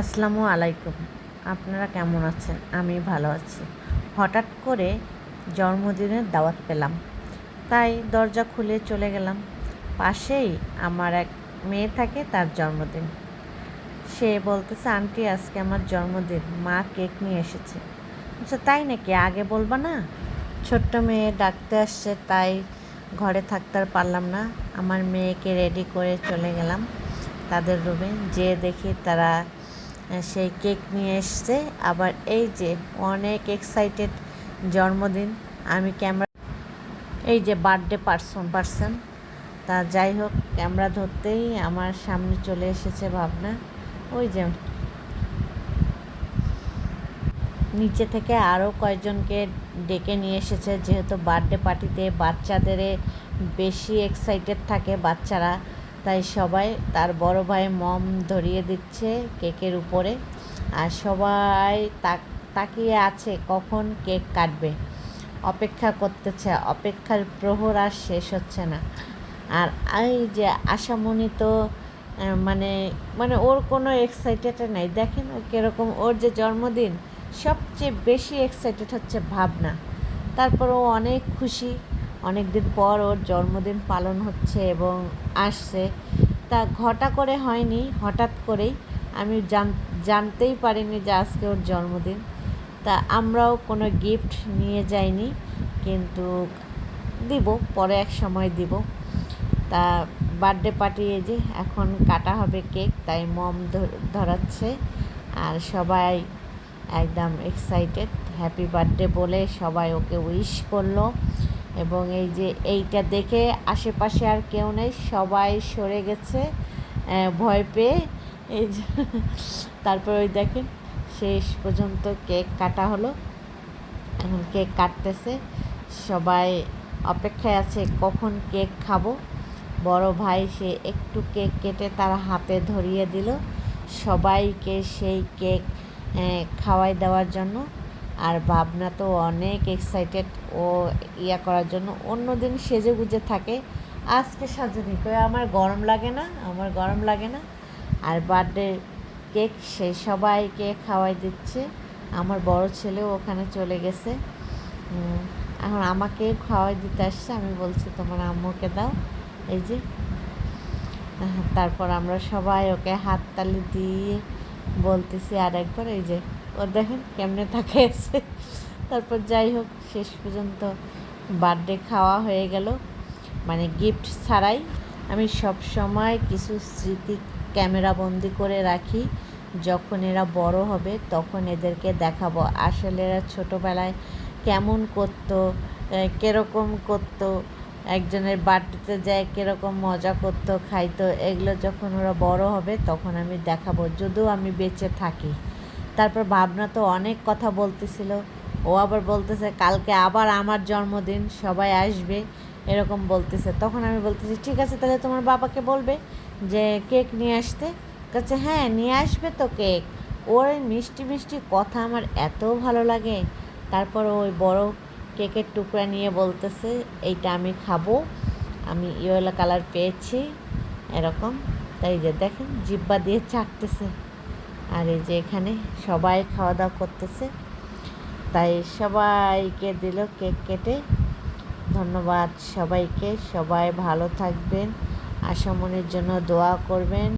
আসসালামু আলাইকুম। আপনারা কেমন আছেন? আমি ভালো আছি। হঠাৎ করে জন্মদিনের দাওয়াত পেলাম। তাই দরজা খুলে চলে গেলাম। পাশেই আমার এক মেয়ে থাকে তার জন্মদিন। সে বলতেছে, আন্টি, আজকে আমার জন্মদিন। মা কেক নিয়ে এসেছে। আচ্ছা তাই নাকি? আগে বলবা না? ছোট্ট মেয়ে ডাকতে আসছে, তাই ঘরে থাকতে আর পারলাম না। আমার মেয়েকে রেডি করে চলে গেলাম তাদের রুমে। যেয়ে দেখি তারা সেই কেক নিয়ে এসছে। আবার এই যে অনেক এক্সাইটেড জন্মদিন। আমি ক্যামেরা এই যে বার্থডে পার্সন পার্সন তা যাই হোক ক্যামেরা ধরতেই আমার সামনে চলে এসেছে ভাবনা। ওই যে নিচে থেকে আরও কয়েকজনকে ডেকে নিয়ে এসেছে। যেহেতু বার্থডে পার্টিতে বাচ্চাদের বেশি এক্সাইটেড থাকে বাচ্চারা। তাই সবাই তার বড় ভাই মম ধরিয়ে দিচ্ছে কেকের উপরে। আর সবাই তাকিয়ে আছে কখন কেক কাটবে। অপেক্ষা করতেছে, অপেক্ষার প্রহর আর শেষ হচ্ছে না। আর এই যে আশামণি তো মানে মানে ওর কোনো এক্সাইটেড নেই। দেখেন ও কীরকম, ওর যে জন্মদিন, সবচেয়ে বেশি এক্সাইটেড হচ্ছে ভাবনা। তারপর ও অনেক খুশি। অনেক দিন পর ওর জন্মদিন পালন হচ্ছে এবং আসছে। তা ঘটা করে হয়নি, হঠাৎ করেই। আমি জান, জানতেই পারিনি যে আজকে ওর জন্মদিন। তা আমরাও কোনো গিফট নিয়ে যাইনি, কিন্তু দিব, পরে এক সময় দিব। তা বার্থডে পার্টি এই যে এখন কাটা হবে কেক তাই মম ধরাচ্ছে। আর সবাই একদম এক্সাইটেড হ্যাপি বার্থডে বলে সবাই ওকে উইশ করল। এবং এই যে এইটা দেখে আশেপাশে আর কেউ নেই, সবাই সরে গেছে ভয় পেয়ে। এই যে, তারপর ওই দেখেন, শেষ পর্যন্ত কেক কাটা হলো। এখন কেক কাটতেছে, সবাই অপেক্ষায় আছে কখন কেক খাব। বড় ভাই, সে একটু কেক কেটে তার হাতে ধরিয়ে দিল। সবাইকে সেই কেক খাওয়াই দেওয়ার জন্য। আর ভাবনা তো অনেক এক্সাইটেড ও ইয়া করার জন্য। অন্য দিন সেজে গুজে থাকে। আজকে সাজেনি। করে আমার গরম লাগে না? আমার গরম লাগে না। আর বার্থডে কেক সেই সবাইকে খাওয়াই দিচ্ছে। আমার বড় ছেলেও ওখানে চলে গেছে। এখন আমাকে খাওয়াই দিতে আসছে। আমি বলছি, তোমার আম্মুকে দাও। এই যে। তারপর আমরা সবাই ওকে হাততালি দিয়ে বলতেছি আর একবার এই যে ও দেখেন কেমনে থাকে আছে। তারপর যাই হোক, শেষ পর্যন্ত বার্থডে খাওয়া হয়ে গেল। মানে গিফট ছাড়াই আমি সব সময় কিছু স্মৃতি ক্যামেরা বন্দি করে রাখি। যখন এরা বড় হবে তখন এদেরকে দেখাবো। আসলে এরা ছোটোবেলায় কেমন করতো কীরকম করতো, একজনের বার্থডেতে যায় কীরকম মজা করতো, খাইতো, এগুলো যখন ওরা বড় হবে তখন আমি দেখাবো। যদিও আমি বেঁচে থাকি। তারপর ভাবনা তো অনেক কথা বলতেছিল। ও আবার বলতেছে, কালকে আবার আমার জন্মদিন, সবাই আসবে। এরকম বলতেছে। তখন আমি বলতেছি, ঠিক আছে, তাহলে তোমার বাবাকে বলবে যে কেক নিয়ে আসতে। কাছে হ্যাঁ নিয়ে আসবে তো কেক। ওর মিষ্টি মিষ্টি কথা আমার এত ভালো লাগে। তারপর ওই বড় কেকের টুকরা নিয়ে বলতেছে, এইটা আমি খাব, আমি ইয়েলো কালার পেয়েছি। এরকম। তাই যে দেখেন জিব্বা দিয়ে চাটতেছে। আর এই যে এখানে সবাই খাওয়া দাওয়া করতেছে। তাই সবাইকে দিল কেক কেটে। ধন্যবাদ সবাইকে। সবাই ভালো থাকবেন। আশামনির জন্য দোয়া করবেন।